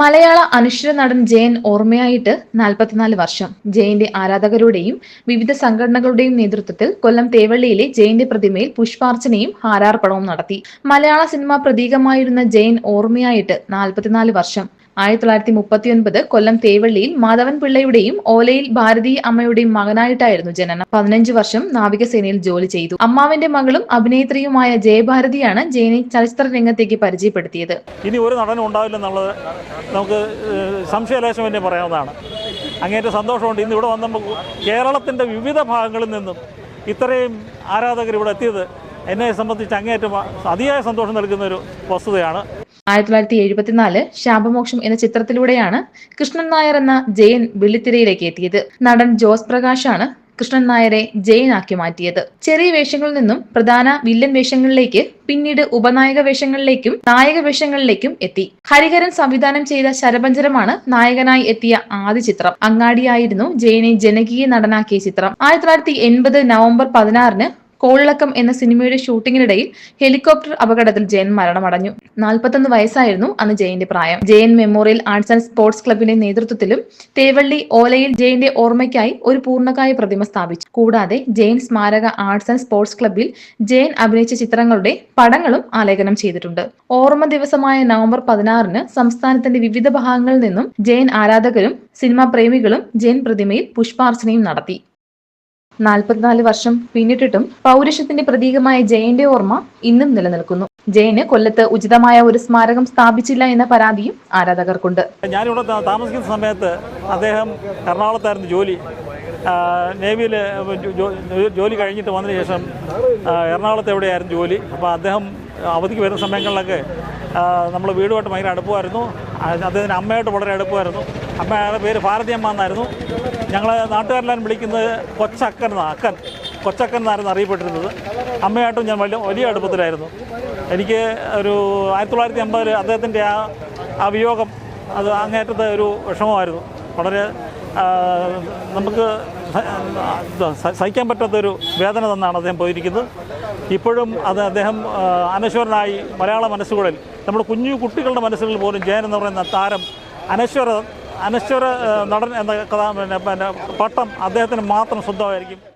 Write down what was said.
മലയാള അനുശ്വര നടൻ ജയൻ ഓർമ്മയായിട്ട് നാൽപ്പത്തിനാല് വർഷം. ജയന്റെ ആരാധകരുടെയും വിവിധ സംഘടനകളുടെയും നേതൃത്വത്തിൽ കൊല്ലം തേവള്ളിയിലെ ജയന്റെ പ്രതിമയിൽ പുഷ്പാർച്ചനയും ഹാരാർപ്പണവും നടത്തി. മലയാള സിനിമാ പ്രതീകമായിരുന്ന ജയൻ ഓർമ്മയായിട്ട് നാൽപ്പത്തിനാല് വർഷം. ആയിരത്തി തൊള്ളായിരത്തി മുപ്പത്തിയൊൻപത് കൊല്ലം തേവള്ളിയിൽ മാധവൻ പിള്ളയുടെയും ഓലയിൽ ഭാരതീയ അമ്മയുടെയും മകനായിട്ടായിരുന്നു ജനനം. പതിനഞ്ച് വർഷം നാവികസേനയിൽ ജോലി ചെയ്തു. അമ്മാവിന്റെ മകളും അഭിനേത്രിയുമായ ജയഭാരതിയാണ് ജയനെ ചലച്ചിത്ര രംഗത്തേക്ക് പരിചയപ്പെടുത്തിയത്. ഇനി ഒരു നടനും ഉണ്ടാവില്ലെന്നുള്ളത് നമുക്ക് സംശയലേശം തന്നെ പറയാവുന്നതാണ്. അങ്ങേറ്റ സന്തോഷമുണ്ട്. ഇന്ന് ഇവിടെ വന്നപ്പോൾ കേരളത്തിന്റെ വിവിധ ഭാഗങ്ങളിൽ നിന്നും ഇത്രയും ആരാധകർ ഇവിടെ എത്തിയത് എന്നെ സംബന്ധിച്ച് അങ്ങേറ്റം അതിയായ സന്തോഷം നൽകുന്ന ഒരു വസ്തുതയാണ്. ആയിരത്തി തൊള്ളായിരത്തി എഴുപത്തിനാല് ശാപമോക്ഷം എന്ന ചിത്രത്തിലൂടെയാണ് കൃഷ്ണൻ നായർ എന്ന ജയൻ വെള്ളിത്തിരയിലേക്ക് എത്തിയത്. നടൻ ജോസ് പ്രകാശാണ് കൃഷ്ണൻ നായരെ ജയിനാക്കി മാറ്റിയത്. ചെറിയ വേഷങ്ങളിൽ നിന്നും പ്രധാന വില്ലൻ വേഷങ്ങളിലേക്ക് പിന്നീട് ഉപനായക വേഷങ്ങളിലേക്കും നായക വേഷങ്ങളിലേക്കും എത്തി. ഹരിഹരൻ സംവിധാനം ചെയ്ത ശരപഞ്ചരമാണ് നായകനായി എത്തിയ ആദ്യ ചിത്രം. അങ്ങാടിയായിരുന്നു ജയനെ ജനകീയ നടനാക്കിയ ചിത്രം. ആയിരത്തി തൊള്ളായിരത്തി എൺപത് നവംബർ പതിനാറിന് കോളിളക്കം എന്ന സിനിമയുടെ ഷൂട്ടിങ്ങിനിടയിൽ ഹെലികോപ്റ്റർ അപകടത്തിൽ ജയൻ മരണമടഞ്ഞു. നാൽപ്പത്തൊന്ന് വയസ്സായിരുന്നു അന്ന് ജയന്റെ പ്രായം. Jayan memorial arts and sports ക്ലബിന്റെ നേതൃത്വത്തിലും തേവള്ളി ഓലയിൽ ജയന്റെ ഓർമ്മയ്ക്കായി ഒരു പൂർണകായ പ്രതിമ സ്ഥാപിച്ചു. കൂടാതെ ജയൻ സ്മാരക ആർട്സ് ആൻഡ് സ്പോർട്സ് ക്ലബിൽ ജയൻ അഭിനയിച്ച ചിത്രങ്ങളുടെ പടങ്ങളും ആലേഖനം ചെയ്തിട്ടുണ്ട്. ഓർമ്മ ദിവസമായ നവംബർ പതിനാറിന് സംസ്ഥാനത്തിന്റെ വിവിധ ഭാഗങ്ങളിൽ നിന്നും ജയൻ ആരാധകരും സിനിമാ പ്രേമികളും ജയൻ പ്രതിമയിൽ പുഷ്പാർച്ചനയും നടത്തി. നാൽപ്പത്തിനാല് വർഷം പിന്നിട്ടിട്ടും പൗരുഷത്തിന്റെ പ്രതീകമായ ജയന്റെ ഓർമ്മ ഇന്നും നിലനിൽക്കുന്നു. ജയന് കൊല്ലത്ത് ഉചിതമായ ഒരു സ്മാരകം സ്ഥാപിച്ചില്ല എന്ന പരാതിയും ആരാധകർക്കുണ്ട്. ഞാനിവിടെ താമസിക്കുന്ന സമയത്ത് അദ്ദേഹം എറണാകുളത്തായിരുന്നു ജോലി. നേവിയിൽ ജോലി കഴിഞ്ഞിട്ട് വന്നതിന് ശേഷം എറണാകുളത്ത് എവിടെയായിരുന്നു ജോലി. അപ്പോൾ അദ്ദേഹം അവധിക്ക് വരുന്ന സമയങ്ങളിലൊക്കെ നമ്മൾ വീടുമായിട്ട് ഭയങ്കര അടുപ്പമായിരുന്നു. ആ, അദ്ദേഹത്തിന് അമ്മയായിട്ട് വളരെ അടുപ്പമായിരുന്നു. അമ്മയുടെ പേര് ഭാരതി അമ്മ എന്നായിരുന്നു. ഞങ്ങൾ നാട്ടുകാരെല്ലാം വിളിക്കുന്നത് കൊച്ചക്കൻ അക്കൻ. കൊച്ചക്കൻ എന്നായിരുന്നു അറിയപ്പെട്ടിരുന്നത്. അമ്മയായിട്ടും ഞാൻ വലിയ വലിയ അടുപ്പത്തിലായിരുന്നു. എനിക്ക് ഒരു ആയിരത്തി തൊള്ളായിരത്തി അമ്പതിൽ അദ്ദേഹത്തിന്റെ ആ ആ വിയോഗം അത് അങ്ങേറ്റത്തെ ഒരു വിഷമമായിരുന്നു. വളരെ നമുക്ക് സഹിക്കാൻ പറ്റാത്തൊരു വേദന തന്നാണ് അദ്ദേഹം പോയിരിക്കുന്നത്. ഇപ്പോഴും അത് അദ്ദേഹം അനശ്വരനായി മലയാള മനസ്സുകളിൽ നമ്മുടെ കുഞ്ഞു കുട്ടികളുടെ മനസ്സുകളിൽ പോലും ജയൻ എന്ന് പറയുന്ന താരം അനശ്വര അനശ്വര നടൻ എന്ന കഥ പിന്നെ പട്ടം അദ്ദേഹത്തിന് മാത്രം സ്വന്തമായിരിക്കും.